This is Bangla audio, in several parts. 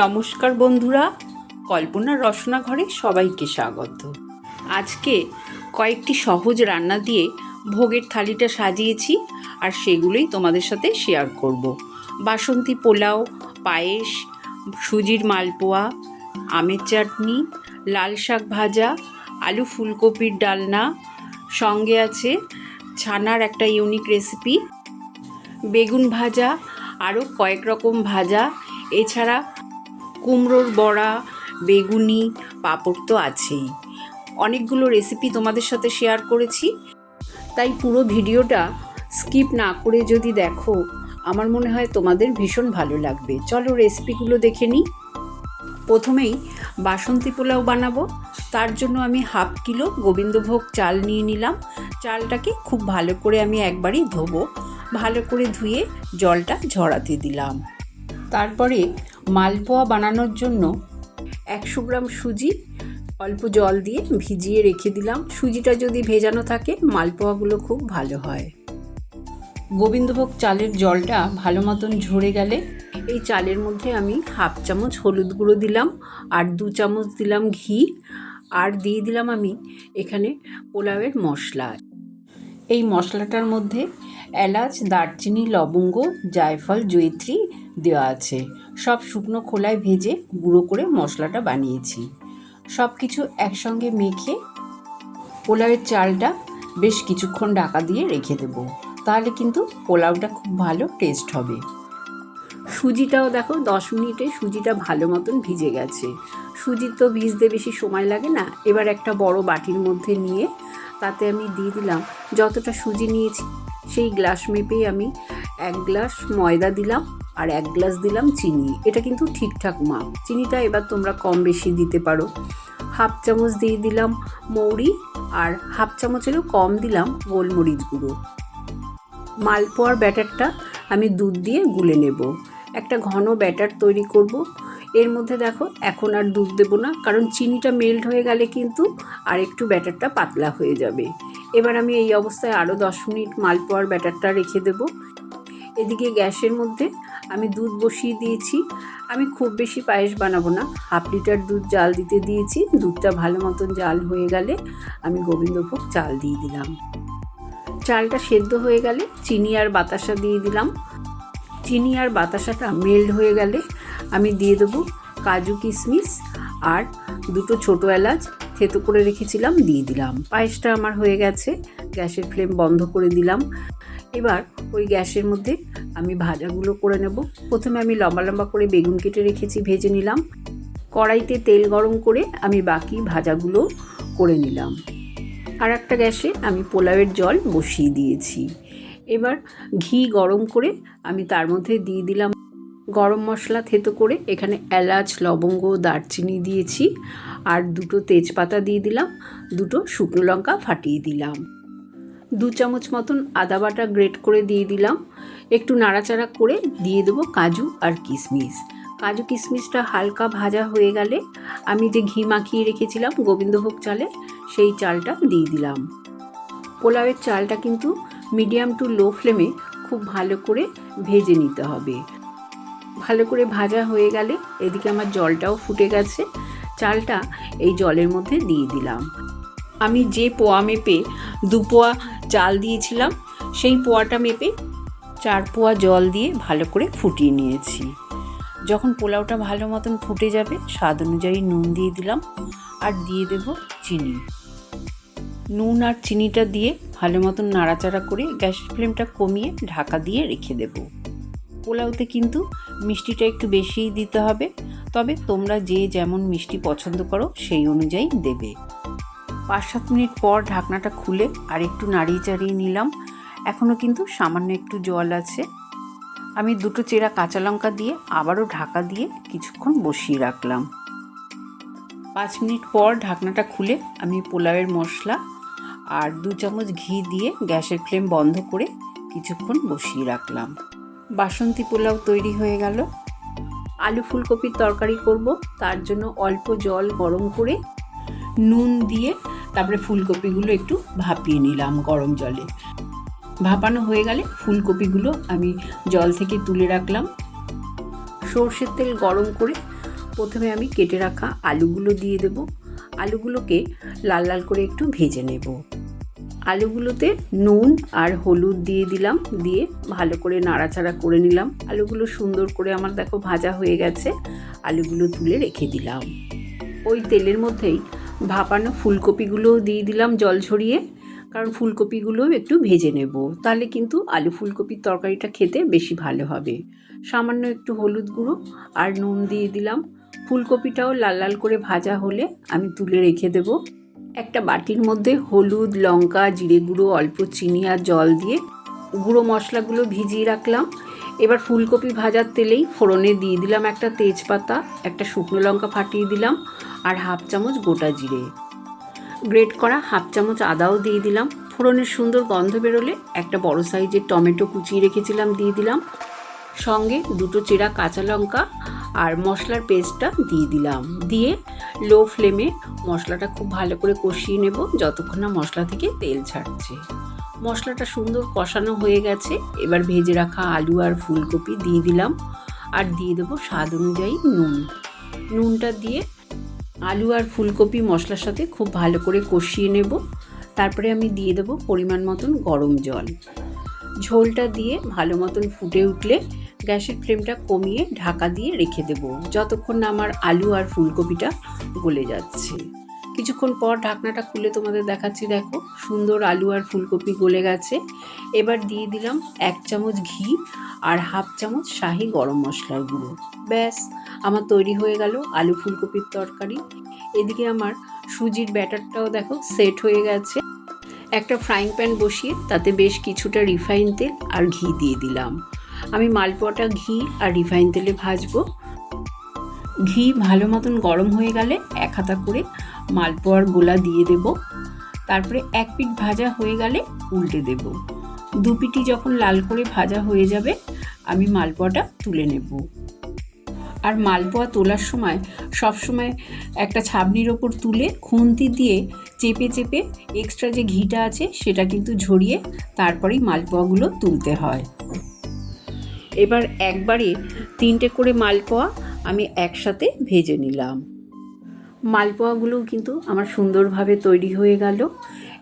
নমস্কার বন্ধুরা কল্পনা রসনা ঘরে সবাইকে স্বাগত আজকে কয়েকটি সহজ রান্না দিয়ে ভোগের থালিটা সাজিয়েছি আর সেগুলোই তোমাদের সাথে শেয়ার করব। বাসন্তী পোলাও, পায়েস, সুজির মালপোয়া, আমের চাটনি, লাল শাক ভাজা, আলু ফুলকপির ডালনা, সঙ্গে আছে ছানার একটা ইউনিক রেসিপি বেগুন ভাজা, আরও কয়েক রকম ভাজা, এছাড়া কুমড়োর বড়া, বেগুনি, পাঁপড় তো আছেই। অনেকগুলো রেসিপি তোমাদের সাথে শেয়ার করেছি। তাই পুরো ভিডিওটা স্কিপ না করে যদি দেখো, আমার মনে হয় তোমাদের ভীষণ ভালো লাগবে। চলো রেসিপিগুলো দেখে নিই। প্রথমেই বাসন্তী পোলাও বানাবো। তার জন্য আমি হাফ কিলো গোবিন্দভোগ চাল নিয়ে নিলাম। চালটাকে খুব ভালো করে আমি একবারই ধোবো। ভালো করে ধুয়ে জলটা ঝরাতে দিলাম। তারপরে মালপোয়া বানানোর জন্য একশো গ্রাম সুজি, অল্প জল দিয়ে ভিজিয়ে রেখে দিলাম। সুজিটা যদি ভেজানো থাকে, মালপোয়াগুলো খুব ভালো হয়। গোবিন্দভোগ চালের জলটা ভালো মতন ঝরে গেলে এই চালের মধ্যে আমি হাফ চামচ হলুদ গুঁড়ো দিলাম আর দু চামচ দিলাম ঘি আর দিয়ে দিলাম আমি এখানে পোলাওয়ের মশলা। এই মশলাটার মধ্যে এলাচ, দারচিনি, লবঙ্গ, জায়ফল, জয়িত্রী দেওয়া আছে। সব শুকনো খোলায় ভেজে গুঁড়ো করে মশলাটা বানিয়েছি। সব কিছু একসঙ্গে মেখে পোলাওয়ের চালটা বেশ কিছুক্ষণ ঢাকা দিয়ে রেখে দেব। তাহলে কিন্তু পোলাওটা খুব ভালো টেস্ট হবে। সুজিটাও দেখো, দশ মিনিটে সুজিটা ভালো মতন ভিজে গেছে। সুজি তো ভিজতে বেশি সময় লাগে না। এবার একটা বড় বাটির মধ্যে নিয়ে তাতে আমি দিয়ে দিলাম যতটা সুজি নিয়েছি সেই গ্লাস মেপেই আমি এক গ্লাস ময়দা দিলাম আর এক গ্লাস দিলাম চিনি। এটা কিন্তু ঠিকঠাক মাপ। চিনিটা এবার তোমরা কম বেশি দিতে পারো। হাফ চামচ দিয়ে দিলাম মৌরি আর হাফ চামচেরও কম দিলাম গোলমরিচ গুঁড়ো। মালপোয়ার ব্যাটারটা আমি দুধ দিয়ে গুলে নেব। একটা ঘন ব্যাটার তৈরি করব। এর মধ্যে দেখো, এখন আর দুধ দেবো না, কারণ চিনিটা মেল্ট হয়ে গেলে কিন্তু আর একটু ব্যাটারটা পাতলা হয়ে যাবে। এবার আমি এই অবস্থায় আরও দশ মিনিট মালপোয়ার ব্যাটারটা রেখে দেব। এদিকে গ্যাসের মধ্যে আমি দুধ বসিয়ে দিয়েছি। আমি খুব বেশি পায়েস বানাবো না। হাফ লিটার দুধ জাল দিতে দিয়েছি। দুধটা ভালো মতন জাল হয়ে গেলে আমি গোবিন্দভোগ চাল দিয়ে দিলাম। চালটা সেদ্ধ হয়ে গেলে চিনি আর বাতাসা দিয়ে দিলাম। চিনি আর বাতাসাটা মেল্ট হয়ে গেলে আমি দিয়ে দেবো কাজু কিশমিশ আর দুটো ছোটো এলাচ থেতো করে রেখেছিলাম, দিয়ে দিলাম। পায়েসটা আমার হয়ে গেছে, গ্যাসের ফ্লেম বন্ধ করে দিলাম। এবার ওই গ্যাসের মধ্যে আমি ভাজাগুলো করে নেব। প্রথমে আমি লম্বা লম্বা করে বেগুন কেটে রেখেছি, ভেজে নিলাম। কড়াইতে তেল গরম করে আমি বাকি ভাজাগুলো করে নিলাম। আর একটা গ্যাসে আমি পোলাওয়ের জল বসিয়ে দিয়েছি। এবার ঘি গরম করে আমি তার মধ্যে দিয়ে দিলাম গরম মশলা থেতো করে এখানে এলাচ, লবঙ্গ, দারচিনি দিয়েছি আর দুটো তেজপাতা দিয়ে দিলাম, দুটো শুকনো লঙ্কা ফাটিয়ে দিলাম। দু চামচ মতন আদা বাটা গ্রেট করে দিয়ে দিলাম। একটু নাড়াচাড়া করে দিয়ে দেবো কাজু আর কিশমিশ। কাজু কিশমিশটা হালকা ভাজা হয়ে গেলে আমি যে ঘি মাখিয়ে রেখেছিলাম গোবিন্দভোগ চালে, সেই চালটা দিয়ে দিলাম। পোলাওয়ের চালটা কিন্তু মিডিয়াম টু লো ফ্লেমে খুব ভালো করে ভেজে নিতে হবে। ভালো করে ভাজা হয়ে গেলে এদিকে আমার জলটাও ফুটে গেছে। চালটা এই জলের মধ্যে দিয়ে দিলাম। আমি যে পোয়া মেপে দু পোয়া চাল দিয়েছিলাম, সেই পোয়াটা মেপে চার পোয়া জল দিয়ে ভালো করে ফুটিয়ে নিয়েছি। যখন পোলাওটা ভালো মতন ফুটে যাবে, স্বাদ অনুযায়ী নুন দিয়ে দিলাম আর দিয়ে দেব চিনি। নুন আর চিনিটা দিয়ে ভালো মতন নাড়াচাড়া করে গ্যাসের ফ্লেমটা কমিয়ে ঢাকা দিয়ে রেখে দেব। পোলাওতে কিন্তু মিষ্টিটা একটু বেশিই দিতে হবে। তবে তোমরা যে যেমন মিষ্টি পছন্দ করো, সেই অনুযায়ী দেবে। পাঁচ সাত মিনিট পর ঢাকনাটা খুলে আর একটু নাড়িয়ে চাড়িয়ে নিলাম। এখনও কিন্তু সামান্য একটু জল আছে। আমি দুটো চেরা কাঁচা লঙ্কা দিয়ে আবারও ঢাকা দিয়ে কিছুক্ষণ বসিয়ে রাখলাম। পাঁচ মিনিট পর ঢাকনাটা খুলে আমি পোলাওয়ের মশলা আর দু চামচ ঘি দিয়ে গ্যাসের ফ্লেম বন্ধ করে কিছুক্ষণ বসিয়ে রাখলাম। বাসন্তী পোলাও তৈরি হয়ে গেল। আলু ফুলকপির তরকারি করব, তার জন্য অল্প জল গরম করে নুন দিয়ে তারপরে ফুলকপিগুলো একটু ভাপিয়ে নিলাম গরম জলে। ভাপানো হয়ে গেলে ফুলকপিগুলো আমি জল থেকে তুলে রাখলাম। সর্ষের তেল গরম করে প্রথমে আমি কেটে রাখা আলুগুলো দিয়ে দেব। আলুগুলোকে লাল লাল করে একটু ভেজে নেব। আলুগুলোতে নুন আর হলুদ দিয়ে দিলাম, দিয়ে ভালো করে নাড়াচাড়া করে নিলাম। আলুগুলো সুন্দর করে আমার দেখো ভাজা হয়ে গেছে, আলুগুলো তুলে রেখে দিলাম। ওই তেলের মধ্যেই ভাপানো ফুলকপিগুলোও দিয়ে দিলাম জল ঝরিয়ে, কারণ ফুলকপিগুলোও একটু ভেজে নেব। তাহলে কিন্তু আলু ফুলকপির তরকারিটা খেতে বেশি ভালো হবে। সামান্য একটু হলুদ গুঁড়ো আর নুন দিয়ে দিলাম। ফুলকপিটাও লাল লাল করে ভাজা হলে আমি তুলে রেখে দেব। একটা বাটির মধ্যে হলুদ, লঙ্কা, জিরে গুঁড়ো, অল্প চিনি আর জল দিয়ে গুঁড়ো মশলাগুলো ভিজিয়ে রাখলাম। এবার ফুলকপি ভাজার তেলেই ফোড়নে দিয়ে দিলাম একটা তেজপাতা, একটা শুকনো লঙ্কা ফাটিয়ে দিলাম আর হাফ চামচ গোটা জিরে। গ্রেট করা হাফ চামচ আদাও দিয়ে দিলাম। ফোড়নের সুন্দর গন্ধ বেরোলে একটা বড় সাইজের টমেটো কুচিয়ে রেখেছিলাম, দিয়ে দিলাম। সঙ্গে দুটো চেরা কাঁচা লঙ্কা আর মশলার পেস্টটা দিয়ে দিলাম। দিয়ে লো ফ্লেমে মশলাটা খুব ভালো করে কষিয়ে নেব যতক্ষণ না মশলা থেকে তেল ছাড়ছে। মশলাটা সুন্দর কষানো হয়ে গেছে। এবার ভেজে রাখা আলু আর ফুলকপি দিয়ে দিলাম আর দিয়ে দেবো স্বাদ অনুযায়ী নুন। নুনটা দিয়ে আলু আর ফুলকপি মশলার সাথে খুব ভালো করে কষিয়ে নেব। তারপরে আমি দিয়ে দেবো পরিমাণ মতন গরম জল। ঝোলটা দিয়ে ভালো মতন ফুটে উঠলে গ্যাসের ফ্লেমটা কমিয়ে ঢাকা দিয়ে রেখে দেবো, যতক্ষণ না আমার আলু আর ফুলকপিটা গলে যাচ্ছে। কিছুক্ষণ পর ঢাকনাটা খুলে তোমাদের দেখাচ্ছি, দেখো, সুন্দর আলু আর ফুলকপি গলে গেছে। এবার দিয়ে দিলাম এক চামচ ঘি আর হাফ চামচ শাহি গরম মশলার গুঁড়ো। ব্যাস, আমার তৈরি হয়ে গেল আলু ফুলকপির তরকারি। এদিকে আমার সুজির ব্যাটারটাও দেখো সেট হয়ে গেছে। একটা ফ্রাইং প্যান বসিয়ে তাতে বেশ কিছুটা রিফাইন তেল আর ঘি দিয়ে দিলাম। আমি মালপোয়াটা ঘি আর রিফাইন তেলে ভাজবো। ঘি ভালো মতন গরম হয়ে গেলে এক হাতা করে মালপোয়ার গোলা দিয়ে দেব। তারপরে এক পিঠ ভাজা হয়ে গেলে উল্টে দেব। দু পিঠি যখন লাল করে ভাজা হয়ে যাবে, আমি মালপোয়াটা তুলে নেব। আর মালপোয়া তোলার সময় সবসময় একটা ছাবনির ওপর তুলে খুন্তি দিয়ে চেপে চেপে এক্সট্রা যে ঘিটা আছে, সেটা কিন্তু ঝরিয়ে তারপরেই মালপোয়াগুলো তুলতে হয়। এবার একবারে তিনটে করে মালপোয়া আমি একসাথে ভেজে নিলাম। মালপোয়াগুলো কিন্তু আমার সুন্দরভাবে তৈরি হয়ে গেল।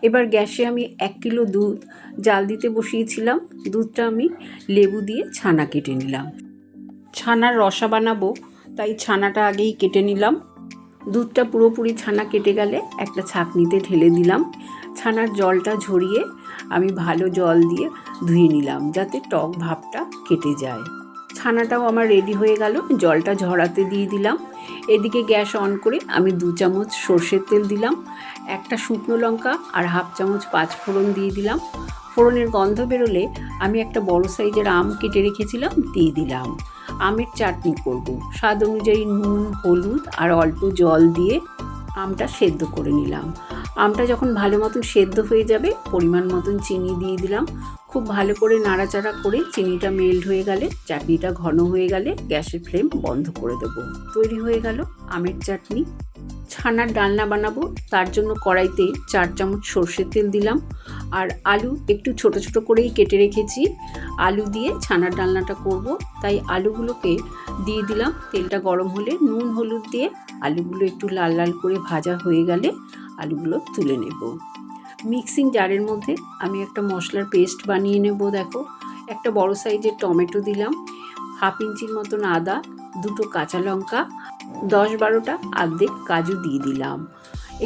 এবার গ্যাসে আমি এক কিলো দুধ জাল দিতে বসিয়েছিলাম। দুধটা আমি লেবু দিয়ে ছানা কেটে নিলাম। ছানার রসা বানাবো, তাই ছানাটা আগেই কেটে নিলাম। দুধটা পুরোপুরি ছানা কেটে গেলে একটা ছাঁকনিতে ঢেলে দিলাম। ছানার জলটা ঝরিয়ে আমি ভালো জল দিয়ে ধুয়ে নিলাম যাতে টক ভাবটা কেটে যায়। ছানাটাও আমার রেডি হয়ে গেল, জলটা ঝরাতে দিয়ে দিলাম। এদিকে গ্যাস অন করে আমি দু চামচ সর্ষের তেল দিলাম, একটা শুকনো লঙ্কা আর হাফ চামচ পাঁচ ফোড়ন দিয়ে দিলাম। ফোড়নের গন্ধ বেরোলে আমি একটা বড় সাইজের আম কেটে রেখেছিলাম, দিয়ে দিলাম। আমের চাটনি করব। স্বাদ অনুযায়ী নুন, হলুদ আর অল্প জল দিয়ে আমটা সেদ্ধ করে নিলাম। আমটা যখন ভালো মতন সেদ্ধ হয়ে যাবে, পরিমাণ মতন চিনি দিয়ে দিলাম। খুব ভালো করে নাড়াচাড়া করে চিনিটা মেল্ট হয়ে গেলে, চাটনিটা ঘন হয়ে গেলে গ্যাসের ফ্লেম বন্ধ করে দেবো। তৈরি হয়ে গেল আমের চাটনি। ছানার ডালনা বানাবো, তার জন্য কড়াইতে চার চামচ সর্ষের তেল দিলাম। আর আলু একটু ছোট ছোট করেই কেটে রেখেছি। আলু দিয়ে ছানার ডালনাটা করব। তাই আলুগুলোকে দিয়ে দিলাম। তেলটা গরম হলে নুন, হলুদ দিয়ে আলুগুলো একটু লাল লাল করে ভাজা হয়ে গেলে আলুগুলো তুলে নেব। মিক্সিং জারের মধ্যে আমি একটা মশলার পেস্ট বানিয়ে নেব, দেখো। একটা বড় সাইজের টমেটো দিলাম, হাফ ইঞ্চির মতন আদা, দুটো কাঁচা লঙ্কা, দশ বারোটা আর্ধেক কাজু দিয়ে দিলাম।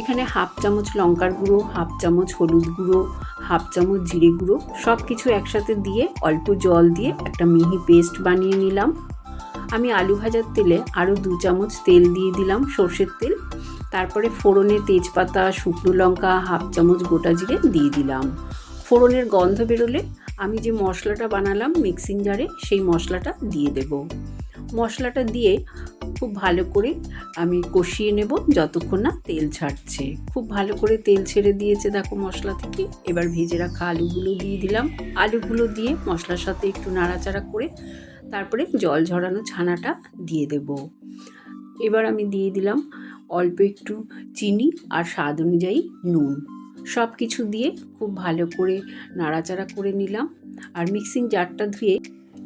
এখানে হাফ চামচ লঙ্কার গুঁড়ো, হাফ চামচ হলুদ গুঁড়ো, হাফ চামচ জিরে গুঁড়ো সব কিছু একসাথে দিয়ে অল্প জল দিয়ে একটা মিহি পেস্ট বানিয়ে নিলাম। আমি আলু ভাজার তেলে আরও দু চামচ তেল দিয়ে দিলাম, সর্ষের তেল। তারপরে ফোড়নে তেজপাতা, শুকনো লঙ্কা, হাফ চামচ গোটা জিরে দিয়ে দিলাম। ফোড়নের গন্ধ বেরোলে আমি যে মশলাটা বানালাম মিক্সিং জারে, সেই মশলাটা দিয়ে দেব। মশলাটা দিয়ে খুব ভালো করে আমি কষিয়ে নেব যতক্ষণ না তেল ছাড়ছে। খুব ভালো করে তেল ছেড়ে দিয়েছে দেখো মশলা থেকে। এবার ভেজে রাখা আলুগুলো দিয়ে দিলাম। আলুগুলো দিয়ে মশলার সাথে একটু নাড়াচাড়া করে তারপরে জল ঝরানো ছানাটা দিয়ে দেব। এবার আমি দিয়ে দিলাম অল্প একটু চিনি আর স্বাদ অনুযায়ী নুন। সব কিছু দিয়ে খুব ভালো করে নাড়াচাড়া করে নিলাম আর মিক্সিং জারটা ধুয়ে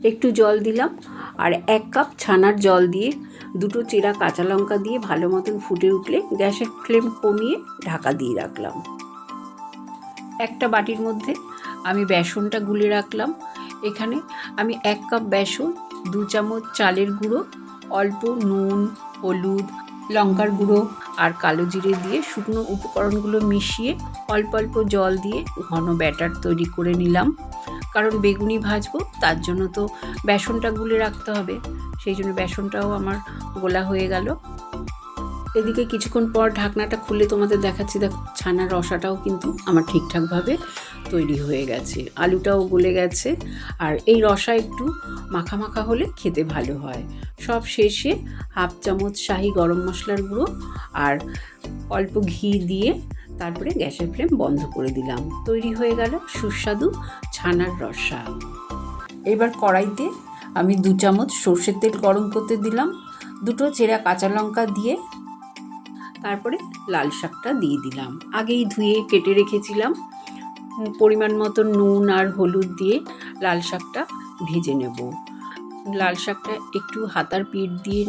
একটু জল দিলাম আর এক কাপ ছানার জল দিয়ে দুটো চেরা কাঁচা লঙ্কা দিয়ে ভালো মতন ফুটে উঠলে গ্যাসের ফ্লেম কমিয়ে ঢাকা দিয়ে রাখলাম। একটা বাটির মধ্যে আমি বেসনটা গুলে রাখলাম। এখানে আমি এক কাপ বেসন, দু চামচ চালের গুঁড়ো, অল্প নুন, হলুদ লঙ্কার গুঁড়ো আর কালো জিরে দিয়ে শুকনো উপকরণগুলো মিশিয়ে অল্প অল্প জল দিয়ে ঘন ব্যাটার তৈরি করে নিলাম। কারণ বেগুনি ভাজবো, তার জন্য তো বেসনটা গুলে রাখতে হবে। সেই জন্য বেসনটাও আমার গোলা হয়ে গেল। এদিকে কিছুক্ষণ পর ঢাকনাটা খুলে তোমাদের দেখাচ্ছি। দেখো, ছানার রসাটাও কিন্তু আমার ঠিকঠাকভাবে তৈরি হয়ে গেছে। আলুটাও গলে গেছে। আর এই রসা একটু মাখা মাখা হলে খেতে ভালো হয়। সব শেষে হাফ চামচ শাহি গরম মশলার গুঁড়ো আর অল্প ঘি দিয়ে তারপরে গ্যাসের ফ্লেম বন্ধ করে দিলাম। তৈরি হয়ে গেল সুস্বাদু ছানার রসা। এবার কড়াইতে আমি দু চামচ সর্ষের তেল গরম করতে দিলাম। দুটো চেরা কাঁচা লঙ্কা দিয়ে তারপরে লাল শাকটা দিয়ে দিলাম। আগেই ধুয়ে কেটে রেখেছিলাম। পরিমাণ মতো নুন আর হলুদ দিয়ে লাল শাকটা ভেজে নেব। লাল শাকটা একটু হাতার পিঠ দিয়ে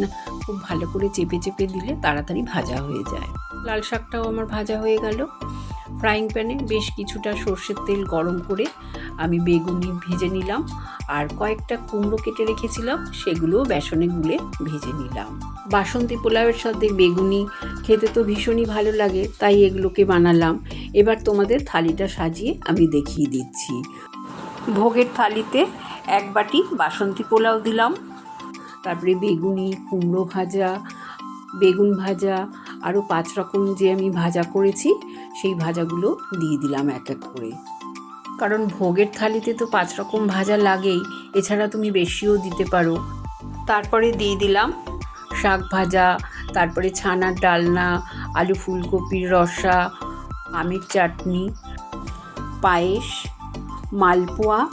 খুব ভালো করে চেপে চেপে দিলে তাড়াতাড়ি ভাজা হয়ে যায়। লাল শাকটাও আমার ভাজা হয়ে গেল। ফ্রাইং প্যানে বেশ কিছুটা সর্ষের তেল গরম করে আমি বেগুনি ভেজে নিলাম আর কয়েকটা কুমড়ো কেটে রেখেছিলাম, সেগুলোও বেসনে গুলে ভেজে নিলাম। বাসন্তী পোলাওয়ের সাথে বেগুনি খেতে তো ভীষণই ভালো লাগে, তাই এগুলোকে বানালাম। এবার তোমাদের থালিটা সাজিয়ে আমি দেখিয়ে দিচ্ছি। ভোগের থালিতে এক বাটি বাসন্তী পোলাও দিলাম, তারপরে বেগুনি, কুমড়ো ভাজা, বেগুন ভাজা, আরও পাঁচ রকম যে আমি ভাজা করেছি সেই ভাজাগুলো দিয়ে দিলাম এক এক করে। কারণ ভোগের থালিতে তো পাঁচ রকম ভাজা লাগেই, এছাড়া তুমি বেশিও দিতে পারো। তারপরে দিয়ে দিলাম শাক ভাজা, তারপরে ছানার ডালনা, আলু ফুলকপির রসা, আমের চাটনি, পায়েস, মালপোয়া,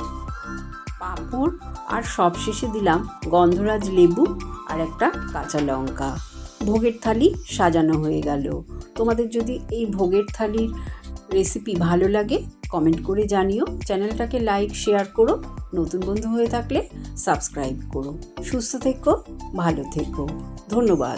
পাঁপড়, আর সবশেষে দিলাম গন্ধরাজ লেবু আর একটা কাঁচা লঙ্কা। ভোগের থালি সাজানো হয়ে গেল। তোমাদের যদি এই ভোগের থালির রেসিপি ভালো লাগে কমেন্ট করে জানিও। চ্যানেলটাকে লাইক শেয়ার করো। নতুন বন্ধু হয়ে থাকলে সাবস্ক্রাইব করো। সুস্থ থেকো, ভালো থেকো। ধন্যবাদ।